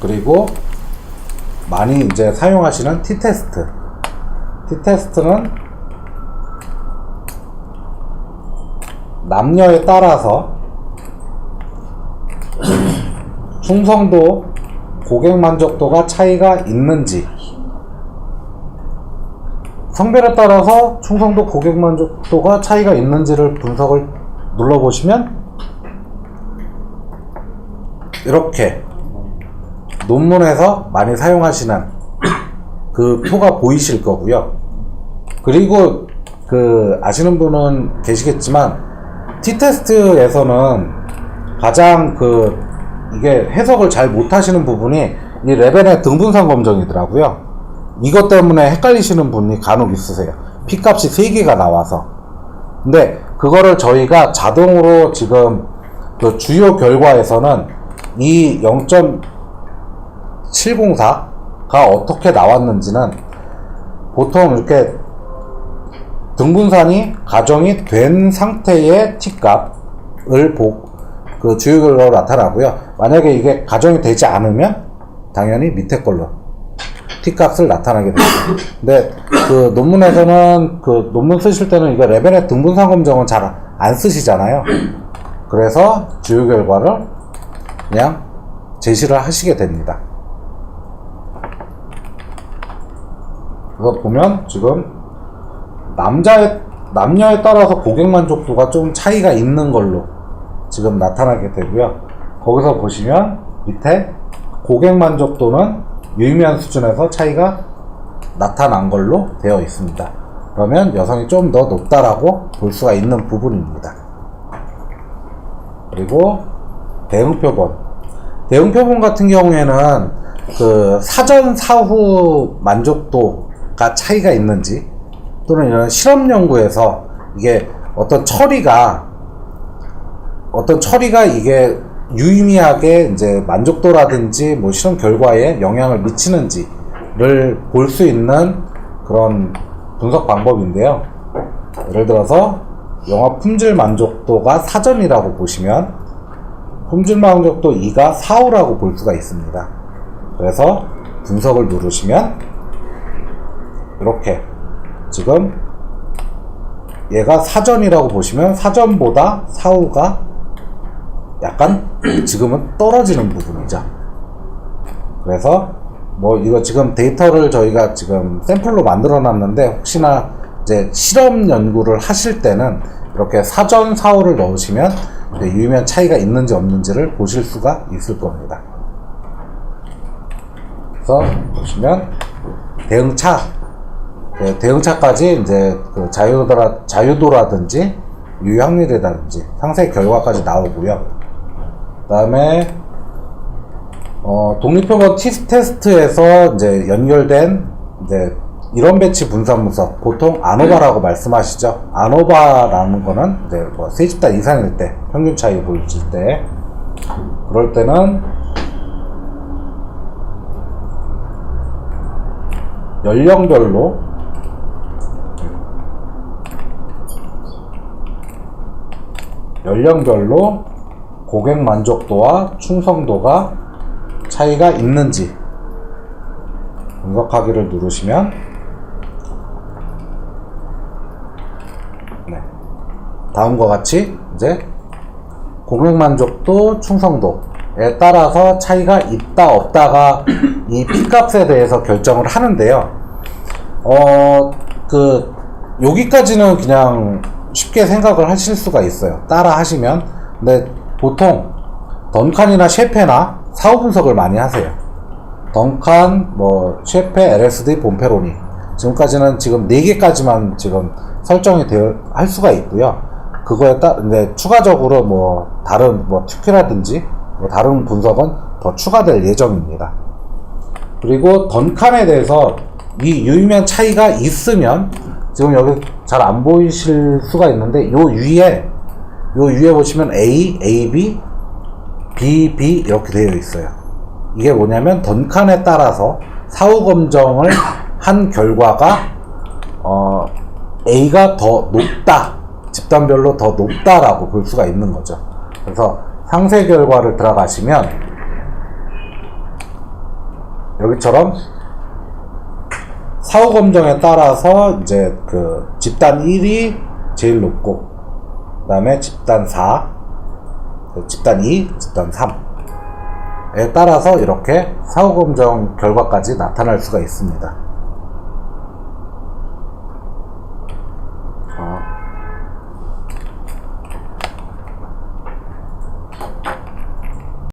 그리고 많이 이제 사용하시는 T테스트. T테스트는 남녀에 따라서 충성도, 고객 만족도가 차이가 있는지 성별에 따라서 충성도, 고객 만족도가 차이가 있는지를 분석을 눌러보시면 이렇게 논문에서 많이 사용하시는 그 표가 보이실 거고요. 그리고 그 아시는 분은 계시겠지만 T테스트에서는 가장 그 이게 해석을 잘 못하시는 부분이 이 레벨의 등분상 검정이더라고요. 이것 때문에 헷갈리시는 분이 간혹 있으세요. P값이 3개가 나와서. 근데 그거를 저희가 자동으로 지금 그 주요 결과에서는 이 0.704가 어떻게 나왔는지는 보통 이렇게 등분산이 가정이 된 상태의 T값을 보, 그 주요 결과로 나타나고요. 만약에 이게 가정이 되지 않으면 당연히 밑에 걸로 T값을 나타나게 됩니다. 근데 그 논문에서는 그 논문 쓰실 때는 이거 레벨의 등분상 검정은 잘 안 쓰시잖아요. 그래서 주요 결과를 그냥 제시를 하시게 됩니다. 그래서 보면 지금 남자의 남녀에 따라서 고객 만족도가 좀 차이가 있는 걸로 지금 나타나게 되고요. 거기서 보시면 밑에 고객 만족도는 유의미한 수준에서 차이가 나타난 걸로 되어 있습니다. 그러면 여성이 좀 더 높다라고 볼 수가 있는 부분입니다. 그리고 대응 표본. 대응 표본 같은 경우에는 그 사전 사후 만족도 가 차이가 있는지 또는 이런 실험 연구에서 이게 어떤 처리가 어떤 처리가 이게 유의미하게 이제 만족도라든지 뭐 실험 결과에 영향을 미치는지를 볼 수 있는 그런 분석 방법인데요. 예를 들어서 영화 품질 만족도가 사전이라고 보시면 품질 만족도 2가 4호라고 볼 수가 있습니다. 그래서 분석을 누르시면 이렇게 지금 얘가 사전이라고 보시면 사전보다 사후가 약간 지금은 떨어지는 부분이죠. 그래서 뭐 이거 지금 데이터를 저희가 지금 샘플로 만들어 놨는데 혹시나 이제 실험 연구를 하실 때는 이렇게 사전 사후를 넣으시면 유의미한 차이가 있는지 없는지를 보실 수가 있을 겁니다. 그래서 보시면 대응차 네, 대응차까지 이제 그 자유도라, 자유도라든지 유효 확률이라든지 상세 결과까지 나오고요. 그 다음에 어, 독립표본 티 테스트에서 이제 연결된 이제 이론 배치 분산 분석 보통 아노바라고 말씀하시죠. 아노바라는 거는 이제 뭐 세집단 이상일 때 평균 차이 보이실 때 그럴 때는 연령별로 연령별로 고객 만족도와 충성도가 차이가 있는지 분석하기를 누르시면 네. 다음과 같이 이제 고객 만족도, 충성도에 따라서 차이가 있다 없다가 이 P값에 대해서 결정을 하는데요. 어, 그 여기까지는 그냥 쉽게 생각을 하실 수가 있어요. 따라 하시면. 근데 보통 던칸이나 셰페나 사후 분석을 많이 하세요. 던칸, 뭐 셰페, LSD, 본페로니 지금까지는 지금 4개까지만 지금 설정이 되어 할 수가 있고요. 그거에 따 이제 추가적으로 뭐 다른 뭐 튜키라든지 뭐 다른 분석은 더 추가될 예정입니다. 그리고 던칸에 대해서 이 유의미한 차이가 있으면 지금 여기 잘 안 보이실 수가 있는데 요 위에 요 위에 보시면 A, AB, B, B 이렇게 되어 있어요. 이게 뭐냐면 던칸에 따라서 사후 검정을 한 결과가 어, A가 더 높다, 집단별로 더 높다라고 볼 수가 있는 거죠. 그래서 상세 결과를 들어가시면 여기처럼 사후 검정에 따라서 이제 그 집단 1이 제일 높고 그다음에 집단 4, 그 집단 2, 집단 3에 따라서 이렇게 사후 검정 결과까지 나타날 수가 있습니다.